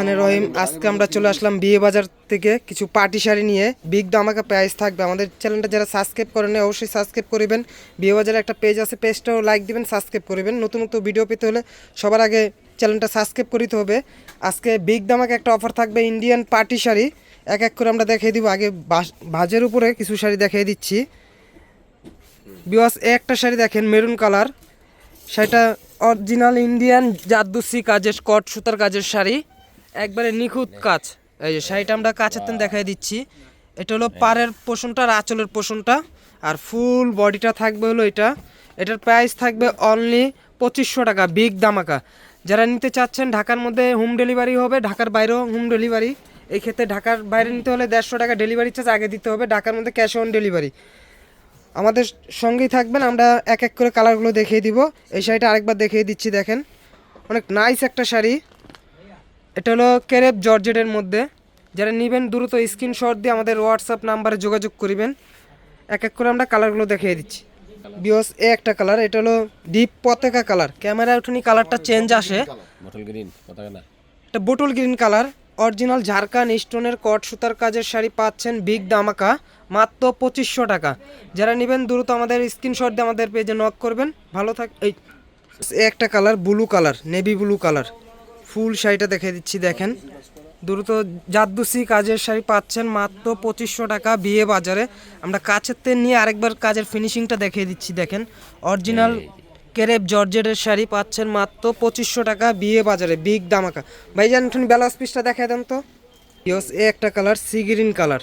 মানে রহিম আজকে আমরা চলে আসলাম বিয়ে বাজার থেকে কিছু পার্টি শাড়ি নিয়ে। বিগ দামাকা প্রাইস থাকবে। আমাদের চ্যানেলটা যারা সাবস্ক্রাইব নাই, অবশ্যই সাবস্ক্রাইব করবেন। বিয়ে বাজারে একটা পেজ আছে পেজটাও লাইক দিবেন সাবস্ক্রাইব করবেন। নতুন নতুন ভিডিও পেতে হলে সবার আগে চ্যানেলটা সাবস্ক্রাইব করিতে হবে। আজকে বিগ দামাকে একটা অফার থাকবে ইন্ডিয়ান পার্টি শাড়ি। এক এক করে আমরা দেখিয়ে দিব। আগে ভাজের উপরে কিছু শাড়ি দেখিয়ে দিচ্ছি। বিকজ একটা শাড়ি দেখেন মেরুন কালার সেটা অরিজিনাল ইন্ডিয়ান জাদুসি কাজের স্কট সুতার কাজের শাড়ি। একবারে নিখুঁত কাজ। এই যে শাড়িটা আমরা কাছের তেন দেখাই দিচ্ছি। এটা হলো পাড়ের পোষণটা আর আঁচলের পোষণটা। আর ফুল বডিটা থাকবে হলো এটা। এটার প্রাইস থাকবে অনলি পঁচিশশো টাকা বিগ দামাকা যারা নিতে চাচ্ছেন, ঢাকার মধ্যে হোম ডেলিভারি হবে, ঢাকার বাইরেও হোম ডেলিভারি এই ক্ষেত্রে ঢাকার বাইরে নিতে হলে দেড়শো টাকা ডেলিভারি চার্জ আগে দিতে হবে, ঢাকার মধ্যে ক্যাশ অন ডেলিভারি আমাদের সঙ্গেই থাকবেন, আমরা এক এক করে কালারগুলো দেখিয়ে দিব। এই শাড়িটা আরেকবার দেখিয়ে দিচ্ছি, দেখেন। অনেক নাইস একটা শাড়ি। এটা হলো কেরেপ জর্জেটের মধ্যে। যারা নেবেন দ্রুত স্ক্রিনশট দিয়ে আমাদের হোয়াটসঅ্যাপ নাম্বারে যোগাযোগ করিবেন। এক এক করে আমরা কালারগুলো দেখিয়ে দিচ্ছি। বিওস এ একটা কালার এটা হলো ডিপ পতাকা কালার ক্যামেরায় উঠুনি কালারটা চেঞ্জ আসে। বটল গ্রিন পতাকা না। এটা bottle green colour original Jharkhand স্টোনের কট সুতার কাজের শাড়ি পাচ্ছেন বিগ দামাকা মাত্র পঁচিশশো টাকা। যারা নেবেন দ্রুত আমাদের স্ক্রিনশট দিয়ে আমাদের পেজে নক করবেন। ভালো থাক এই একটা colour blue colour navy blue colour full শাড়িটা দেখে দিচ্ছি দেখেন। দ্রুত জাদ্দুসি কাজের শাড়ি পাচ্ছেন মাত্র পঁচিশশো টাকা বিয়ে বাজারে। আমরা কাছের থেকে নিয়ে আরেকবার কাজের ফিনিশিংটা দেখিয়ে দিচ্ছি দেখেন। অরিজিনাল কেরেপ জর্জেটের শাড়ি পাচ্ছেন মাত্র পঁচিশশো টাকা বিয়ে বাজারে বিগ দামাকা। ভাইজান একটু ব্লাউজ পিসটা দেখায় দেন তো। ইয়স এ একটা colour sea green colour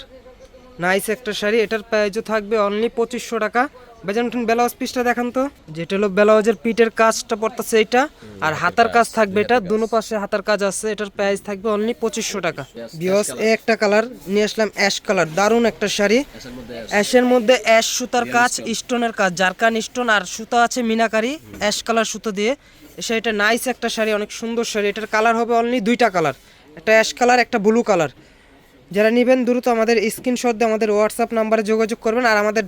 nice একটা শাড়ি। এটার প্রাইসও থাকবে অনলি পঁচিশশো টাকা। একটু ব্লাউজ পিসটা দেখান তো। যেটা হলো ব্লাউজের পিঠের কাজটা পড়তেছে এইটা। আর হাতার কাজ থাকবে এটা দুনো পাশে হাতার কাজ আছে। এটার প্রাইস থাকবে অনলি পঁচিশশো টাকা। বিয়স এ একটা কালার নিয়ে আসলাম অ্যাশ কালার দারুণ একটা শাড়ি। অ্যাশের মধ্যে অ্যাশ সুতার কাজ স্টোনের কাজ। জারকান স্টোন আর সুতা আছে মিনাকারি অ্যাশ কালার সুতো দিয়ে। শাড়িটা নাইস একটা শাড়ি অনেক সুন্দর শাড়ি। এটার কালার হবে অনলি দুইটা কালার একটা অ্যাশ কালার একটা ব্লু কালার যারা নেবেন দ্রুত আমাদের স্ক্রিনশট দিয়ে আমাদের হোয়াটসঅ্যাপ নাম্বারে যোগাযোগ করবেন। আর আমাদের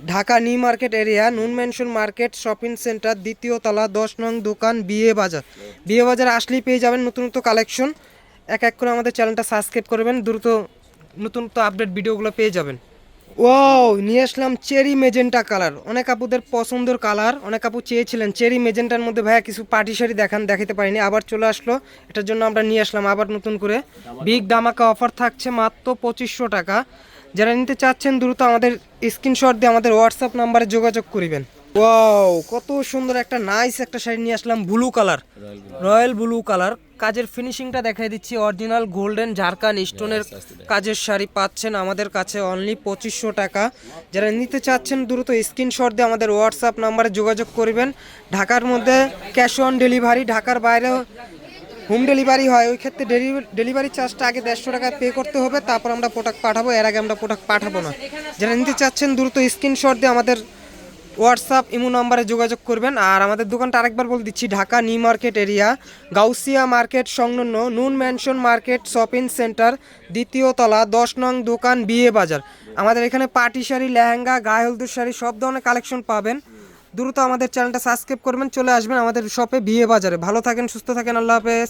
Dhaka new market area, noon mansion market, shopping centre, দ্বিতীয় তলা, দশ নং দোকান, বিয়ে বাজার। বিয়ে বাজার আসলেই পেয়ে যাবেন নতুন নতুন কালেকশন। এক এক করে আমাদের চ্যানেলটা সাবস্ক্রাইব করবেন। দ্রুত নতুন নতুন আপডেট ভিডিওগুলো পেয়ে যাবেন। ওয়াও নিয়ে আসলাম চেরি মেজেন্টা কালার। অনেক আপুদের পছন্দের কালার, অনেক আপু চেয়েছিলেন। চেরি মেজেন্টার মধ্যে ভাইয়া কিছু পার্টি শাড়ি দেখান দেখাতে পারিনি, আবার চলে আসলো। এটার জন্য আমরা নিয়ে আসলাম আবার নতুন করে। বিগ দামাকা অফার থাকছে মাত্র পঁচিশশো টাকা। যারা নিতে চাচ্ছেন, দ্রুত আমাদের স্ক্রিনশট দিয়ে আমাদের হোয়াটসঅ্যাপ নাম্বারে যোগাযোগ করিবেন। ওয়াও কত সুন্দর একটা নাইস একটা শাড়ি নিয়ে আসলাম blue colour royal blue colour কাজের ফিনিশিংটা দেখাই দিচ্ছি অরিজিনাল গোল্ডেন ঝাড়খান স্টোনের কাজের শাড়ি পাচ্ছেন আমাদের কাছে অনলি পঁচিশশো টাকা। যারা নিতে চাচ্ছেন দ্রুত স্ক্রিনশট দিয়ে আমাদের হোয়াটসঅ্যাপ নাম্বারে যোগাযোগ করবেন। ঢাকার মধ্যে ক্যাশ অন ডেলিভারি ঢাকার বাইরেও হোম ডেলিভারি হয়। ওই ক্ষেত্রে ডেলিভারি চার্জটা আগে দেড়শো টাকা পে করতে হবে তারপর আমরা প্রোডাক্ট পাঠাবো। এর আগে আমরা প্রোডাক্ট পাঠাবো না। যারা নিতে চাচ্ছেন দ্রুত স্ক্রিনশট দিয়ে আমাদের হোয়াটসঅ্যাপ ইমো নাম্বারে যোগাযোগ করবেন। আর আমাদের দোকানটা আরেকবার বলে দিচ্ছি, Dhaka new market area, Gausia market সংলগ্ন নুন ম্যানশন মার্কেট শপিং সেন্টার, দ্বিতীয় তলা, দশ নং দোকান, বিয়ে বাজার। আমাদের এখানে পার্টি শাড়ি, লেহেঙ্গা, গায়ে হলদুর শাড়ি, সব ধরনের কালেকশন পাবেন। দ্রুত আমাদের চ্যানেলটা সাবস্ক্রাইব করবেন, চলে আসবেন আমাদের শপে বিয়ে বাজারে। ভালো থাকেন, সুস্থ থাকেন, আল্লাহ হাফেজ।